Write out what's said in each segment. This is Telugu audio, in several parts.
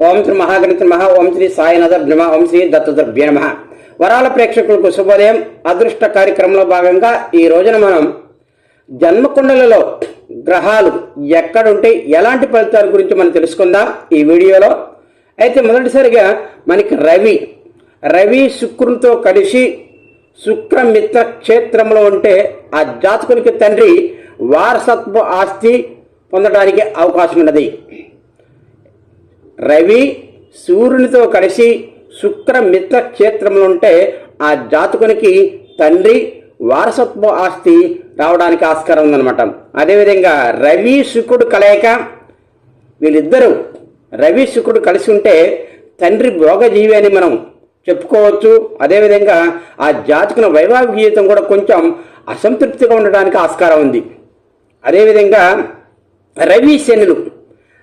ఓం శ్రీ మహాగణిత మహా ఓం శ్రీ సాయినాథ నమ ఓం శ్రీ దత్తద్రభ్య నమ. వరాల ప్రేక్షకులకు శుభోదయం. అదృష్ట కార్యక్రమంలో భాగంగా ఈ రోజున మనం జన్మకుండలలో గ్రహాలు ఎక్కడుంటే ఎలాంటి ఫలితాల గురించి మనం తెలుసుకుందాం ఈ వీడియోలో. అయితే మొదటిసారిగా మనకి రవి. రవి శుక్రునితో కలిసి శుక్రమిత్ర క్షేత్రంలో ఉంటే ఆ జాతకునికి తండ్రి వారసత్వ ఆస్తి పొందడానికి అవకాశం ఉన్నది. రవి సూర్యునితో కలిసి శుక్ర మిత్ర క్షేత్రంలో ఉంటే ఆ జాతకునికి తండ్రి వారసత్వ ఆస్తి రావడానికి ఆస్కారం ఉందన్నమాట. అదేవిధంగా రవి శుక్రుడు కలయిక వీళ్ళిద్దరూ రవి శుక్రుడు కలిసి ఉంటే తండ్రి భోగజీవి అని మనం చెప్పుకోవచ్చు. అదేవిధంగా ఆ జాతకుని వైవాహిక జీవితం కూడా కొంచెం అసంతృప్తిగా ఉండడానికి ఆస్కారం ఉంది. అదేవిధంగా రవి శనులు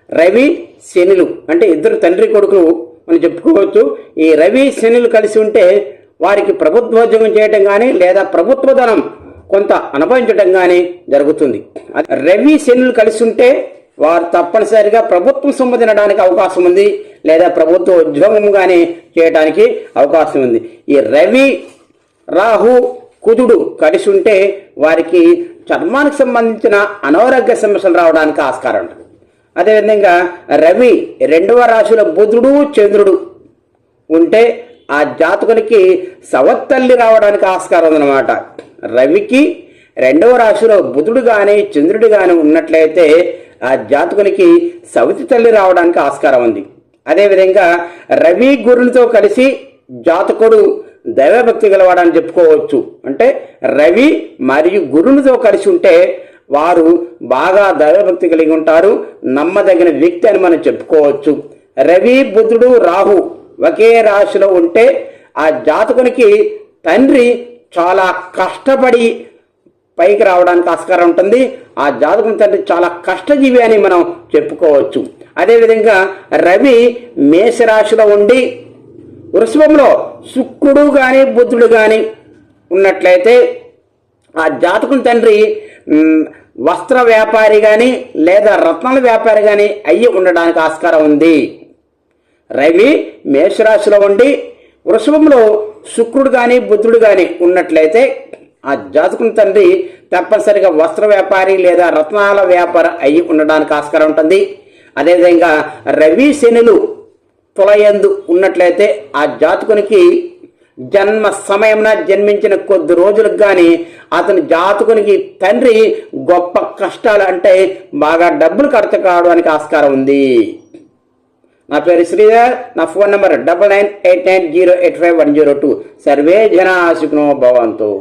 రవి శనులు అంటే ఇద్దరు తండ్రి కొడుకులు మనం చెప్పుకోవచ్చు. ఈ రవి శనులు కలిసి ఉంటే వారికి ప్రభుత్వోద్యోగం చేయటం కానీ లేదా ప్రభుత్వ ధనం కొంత అనుభవించడం కానీ జరుగుతుంది. రవి శనులు కలిసి ఉంటే వారు తప్పనిసరిగా ప్రభుత్వం సొమ్ము తినడానికి అవకాశం ఉంది లేదా ప్రభుత్వ ఉద్యోగం కానీ చేయడానికి అవకాశం ఉంది. ఈ రవి రాహు కుజుడు కలిసి ఉంటే వారికి చర్మానికి సంబంధించిన అనారోగ్య సమస్యలు రావడానికి ఆస్కారం ఉంటుంది. అదేవిధంగా రవి రెండవ రాశిలో బుధుడు చంద్రుడు ఉంటే ఆ జాతకునికి సవత్తల్లి రావడానికి ఆస్కారం ఉందన్నమాట. రవికి రెండవ రాశిలో బుధుడు కానీ చంద్రుడు కానీ ఉన్నట్లయితే ఆ జాతకునికి సవితి తల్లి రావడానికి ఆస్కారం ఉంది. అదేవిధంగా రవి గురునితో కలిసి జాతకుడు దైవభక్తి గలవాడని చెప్పుకోవచ్చు. అంటే రవి మరియు గురునితో కలిసి ఉంటే వారు బాగా దైవభక్తి కలిగి ఉంటారు నమ్మదగిన వ్యక్తి అని మనం చెప్పుకోవచ్చు. రవి బుధుడు రాహు ఒకే రాశిలో ఉంటే ఆ జాతకునికి తండ్రి చాలా కష్టపడి పైకి రావడానికి ఆస్కారం ఉంటుంది. ఆ జాతకం తండ్రి చాలా కష్టజీవి అని మనం చెప్పుకోవచ్చు. అదేవిధంగా రవి మేషరాశిలో ఉండి వృషభంలో శుక్రుడు కానీ బుద్ధుడు కానీ ఉన్నట్లయితే ఆ జాతకం తండ్రి వస్త్ర వ్యాపారి కానీ లేదా రత్నాల వ్యాపారి కానీ అయ్యి ఉండడానికి ఆస్కారం ఉంది. రవి మేషరాశిలో ఉండి వృషభంలో శుక్రుడు కానీ బుద్ధుడు కానీ ఉన్నట్లయితే ఆ జాతకుని తండ్రి తప్పనిసరిగా వస్త్ర వ్యాపారి లేదా రత్నాల వ్యాపార అయ్యి ఉండడానికి ఆస్కారం ఉంటుంది. అదేవిధంగా రవి శనులు తులయందు ఉన్నట్లయితే ఆ జాతకునికి జన్మ సమయమున జన్మించిన కొద్ది రోజులకు కానీ అతని జాతకునికి తండ్రి గొప్ప కష్టాలు అంటే బాగా డబ్బులు ఖర్చు కావడానికి ఆస్కారం ఉంది. నా పేరు శ్రీధర్ నా phone number double nine eight nine zero eight five one zero two. Survey జనా సుఖనో భవంతు.